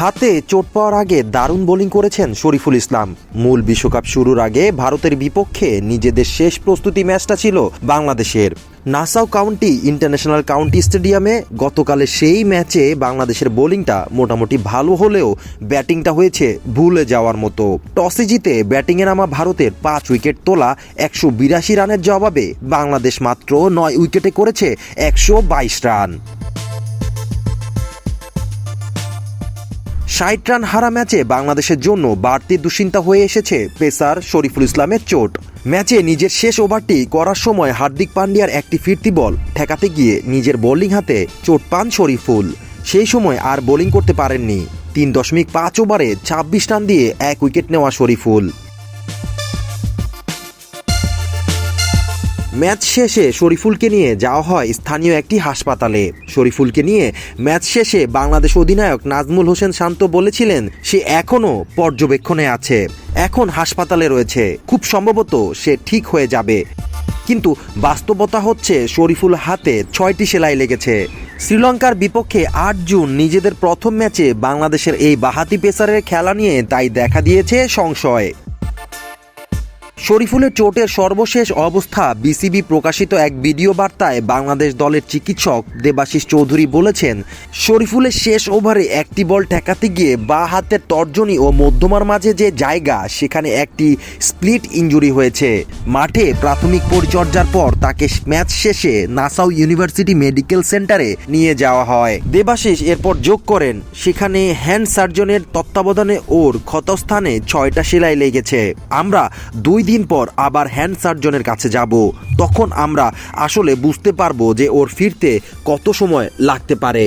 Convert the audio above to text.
হাতে চোট পাওয়ার আগে দারুণ বোলিং করেছেন শরীফুল ইসলাম। মূল বিশ্বকাপ শুরুর আগে ভারতের বিপক্ষে নিজেদের শেষ প্রস্তুতি ম্যাচটা ছিল বাংলাদেশের। নাসাও কাউন্টি ইন্টারন্যাশনাল কাউন্টি স্টেডিয়ামে গতকালের সেই ম্যাচে বাংলাদেশের বোলিংটা মোটামুটি ভালো হলেও ব্যাটিংটা হয়েছে ভুলে যাওয়ার মতো। টসে জিতে ব্যাটিংয়ে নামা ভারতের পাঁচ উইকেট তোলা একশো বিরাশি রানের জবাবে বাংলাদেশ মাত্র নয় উইকেটে করেছে একশো বাইশ রান। ষাট রান হারা ম্যাচে বাংলাদেশের জন্য বাড়তি দুশ্চিন্তা হয়ে এসেছে পেসার শরীফুল ইসলামের চোট। ম্যাচে নিজের শেষ ওভারটি করার সময় হার্দিক পান্ডিয়ার একটি ফিরতি বল ঠেকাতে গিয়ে নিজের বোলিং হাতে চোট পান শরীফুল। সেই সময় আর বোলিং করতে পারেননি। তিন দশমিক পাঁচ ওভারে ছাব্বিশ রান দিয়ে এক উইকেট নেওয়া শরীফুল। ম্যাচ শেষে শরীফুলকে নিয়ে যাওয়া হয় স্থানীয় একটি হাসপাতালে। শরীফুলকে নিয়ে ম্যাচ শেষে বাংলাদেশ অধিনায়ক নাজমুল হোসেন শান্ত বলেছিলেন, সে এখনও পর্যবেক্ষণে আছে। এখন হাসপাতালে রয়েছে। খুব সম্ভবত সে ঠিক হয়ে যাবে। কিন্তু বাস্তবতা হচ্ছে শরীফুল হাতে ছয়টি সেলাই লেগেছে। শ্রীলঙ্কার বিপক্ষে আট জুন নিজেদের প্রথম ম্যাচে বাংলাদেশের এই বাহাতি পেসারের খেলা নিয়ে তাই দেখা দিয়েছে সংশয়। শরীফুলের চোটের সর্বশেষ অবস্থা বিসিবি প্রকাশিত এক ভিডিও বার্তায় বাংলাদেশ দলের চিকিৎসক দেবাশিস চৌধুরী বলেছেন, শরীফুলের শেষ ওভারে একটি বল ঠেকাতে গিয়ে বা হাতের তর্জনী ও মধ্যমার মাঝে যে জায়গা, সেখানে একটি স্প্লিট ইঞ্জুরি হয়েছে। মাঠে প্রাথমিক পরিচর্যার পর তাকে ম্যাচ শেষে নাসাউ ইউনিভার্সিটি মেডিকেল সেন্টারে নিয়ে যাওয়া হয়। দেবাশিস এরপর যোগ করেন, সেখানে হ্যান্ড সার্জনের তত্ত্বাবধানে ওর ক্ষতস্থানে ছয়টা সেলাই লেগেছে। আমরা দুই দিন পর আবার হ্যান্ড সার্জনের কাছে যাব। তখন আমরা আসলে বুঝতে পারব যে ওর ফিরতে কত সময় লাগতে পারে।